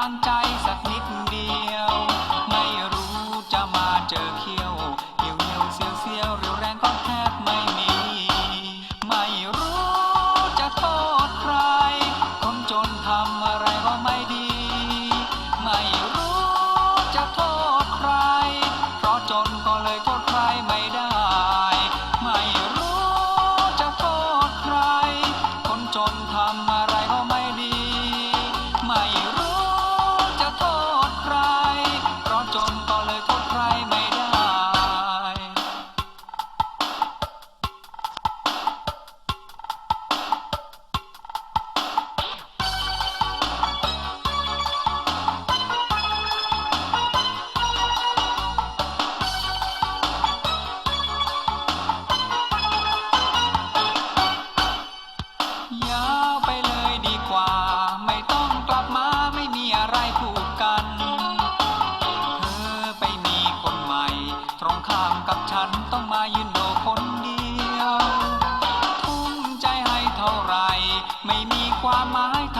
on time. ฉันต้องมายืนโดคนเดียว ทุ่มใจให้เท่าไร ไม่มีความหมายเท่า